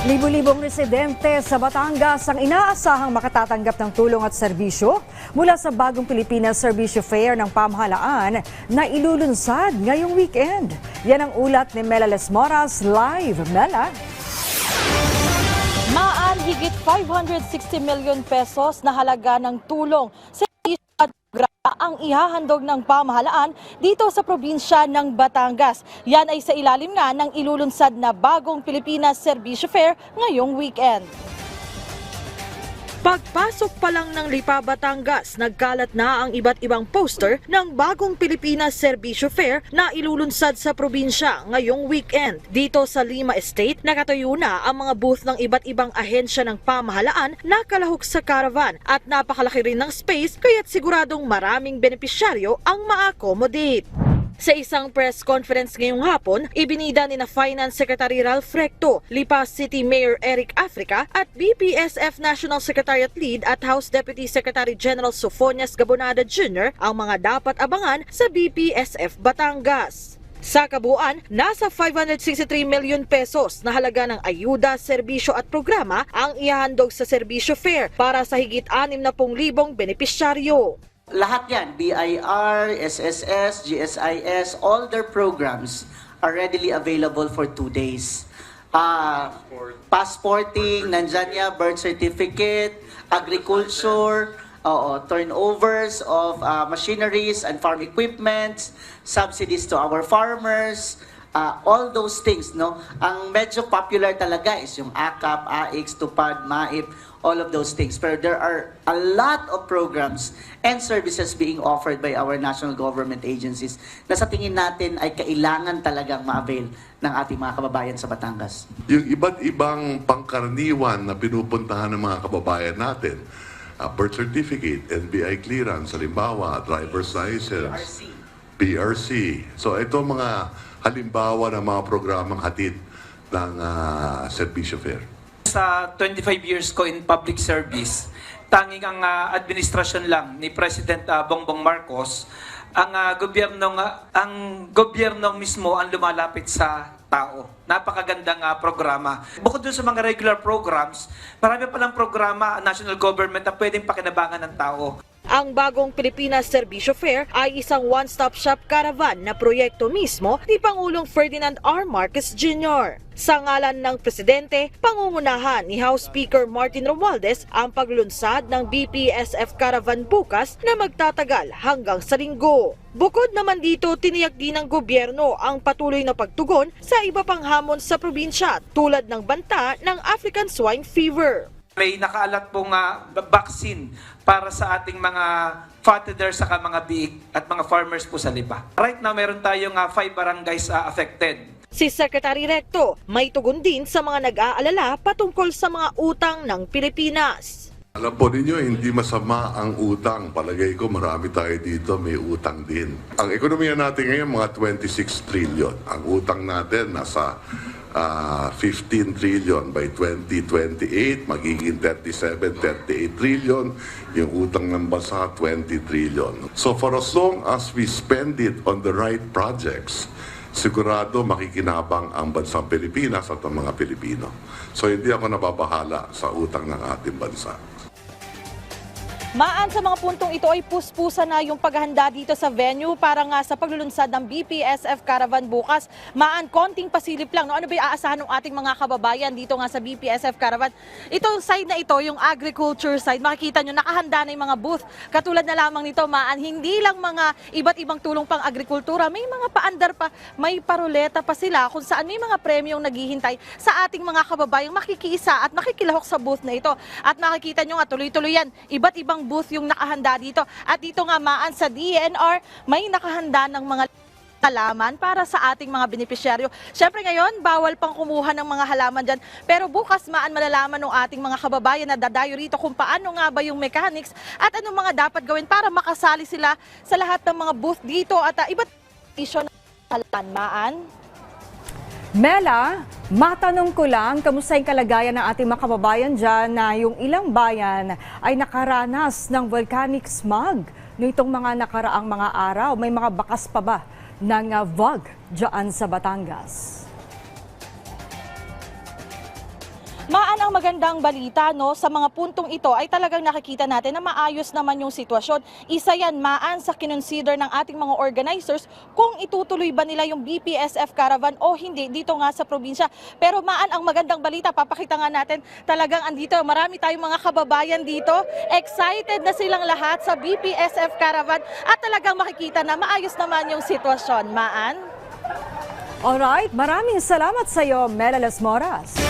Libo-libong residente sa Batangas ang inaasahang makatatanggap ng tulong at serbisyo mula sa bagong Pilipinas Serbisyo Fair ng pamahalaan na ilulunsad ngayong weekend. Yan ang ulat ni Mela Lesmoras live. Mela? Maan higit 560 million pesos na halaga ng tulong ang ihahandog ng pamahalaan dito sa probinsya ng Batangas. Yan ay sa ilalim nga ng ilulunsad na bagong Pilipinas Serbisyo Fair ngayong weekend. Pagpasok pa lang ng Lipa Batangas, nagkalat na ang iba't ibang poster ng bagong Pilipinas Serbisyo Fair na ilulunsad sa probinsya ngayong weekend. Dito sa Lima Estate, nakatayo na ang mga booth ng iba't ibang ahensya ng pamahalaan na kalahok sa caravan at napakalaki rin ng space kaya't siguradong maraming benepisyaryo ang ma-accommodate. Sa isang press conference ngayong hapon, ibinida ni na Finance Secretary Ralph Recto, Lipa City Mayor Eric Africa at BPSF National Secretariat Lead at House Deputy Secretary General Sofonias Gabonada Jr. ang mga dapat abangan sa BPSF Batangas. Sa kabuuan, nasa 563 million pesos na halaga ng ayuda, serbisyo at programa ang ihahandog sa serbisyo fair para sa higit 60,000 benepisyaryo. Lahat yan, BIR, SSS, GSIS, all their programs are readily available for two days. Uh, passporting, nandyan yan, birth certificate, agriculture, oo, turnovers of uh, machineries and farm equipment, subsidies to our farmers, uh, all those things, no? Ang medyo popular talaga is yung AKAP, AX, TUPAD, MAIP, all of those things. Pero there are a lot of programs and services being offered by our national government agencies na sa tingin natin ay kailangan talagang ma-avail ng ating mga kababayan sa Batangas. Yung iba't ibang pangkaraniwan na pinupuntahan ng mga kababayan natin, uh, birth certificate, NBI clearance, halimbawa, driver's license, PRC. So ito mga halimbawa ng mga programang hatid ng uh, Servisyo Fair. Sa 25 years ko in public service, tanging ang ah, administrasyon lang ni President ah, Bongbong Marcos, ang uh, gobyernong ah, ang gobyerno mismo ang lumalapit sa tao. Napakagandang ah, programa. Bukod dun sa mga regular programs, marami palang programa national government na pwedeng pakinabangan ng tao. Ang bagong Pilipinas Serbisyo Fair ay isang one-stop shop caravan na proyekto mismo ni Pangulong Ferdinand R. Marcos Jr. Sa ngalan ng Presidente, pangungunahan ni House Speaker Martin Romualdez ang paglunsad ng BPSF Caravan bukas na magtatagal hanggang sa linggo. Bukod naman dito, tiniyak din ng gobyerno ang patuloy na pagtugon sa iba pang hamon sa probinsya tulad ng banta ng African Swine Fever. May nakaalat pong ah, vaccine para sa ating mga father saka mga biik at mga farmers po sa Lipa. Right now, meron tayong ah, five barangays ah, affected. Si Secretary Recto may tugon din sa mga nag-aalala patungkol sa mga utang ng Pilipinas. Alam po ninyo, hindi masama ang utang. Palagay ko marami tayo dito, may utang din. Ang ekonomiya natin ngayon, mga 26 trillion. Ang utang natin nasa ah, 15 trillion by 2028, magiging 37, 38 trillion. Yung utang ng bansa, 20 trillion. So for as long as we spend it on the right projects, sigurado makikinabang ang bansang Pilipinas at ang mga Pilipino. So hindi ako nababahala sa utang ng ating bansa. Maan sa mga puntong ito ay puspusa na yung paghahanda dito sa venue para nga sa paglulunsad ng BPSF Caravan bukas. Maan, konting pasilip lang. No? Ano ba yung aasahan ng ating mga kababayan dito nga sa BPSF Caravan? Itong side na ito, yung agriculture side, makikita nyo, nakahanda na yung mga booth. Katulad na lamang nito, Maan, hindi lang mga iba't ibang tulong pang agrikultura, may mga paandar pa, may paruleta pa sila kung saan may mga premyong naghihintay sa ating mga kababayang makikiisa at makikilahok sa booth na ito. At makikita nyo nga, tuloy-tuloy yan, iba't ibang booth yung nakahanda dito. At dito nga maan sa DNR, may nakahanda ng mga halaman para sa ating mga benepisyaryo. Siyempre ngayon, bawal pang kumuha ng mga halaman dyan. Pero bukas maan malalaman ng ating mga kababayan na dadayo rito kung paano nga ba yung mechanics at anong mga dapat gawin para makasali sila sa lahat ng mga booth dito at uh, iba't isyo ng halaman. Mela, matanong ko lang, kamusta yung kalagayan ng ating mga kababayan dyan na yung ilang bayan ay nakaranas ng volcanic smog nitong mga nakaraang mga araw? May mga bakas pa ba ng uh, VOG dyan sa Batangas? Ang magandang balita no sa mga puntong ito ay talagang nakikita natin na maayos naman yung sitwasyon. Isa yan maan sa kinonsider ng ating mga organizers kung itutuloy ba nila yung BPSF caravan o hindi dito nga sa probinsya. Pero maan ang magandang balita, papakita nga natin talagang andito. Marami tayong mga kababayan dito. Excited na silang lahat sa BPSF caravan at talagang makikita na maayos naman yung sitwasyon. Maan? Alright, maraming salamat sa iyo, Melalas Moras.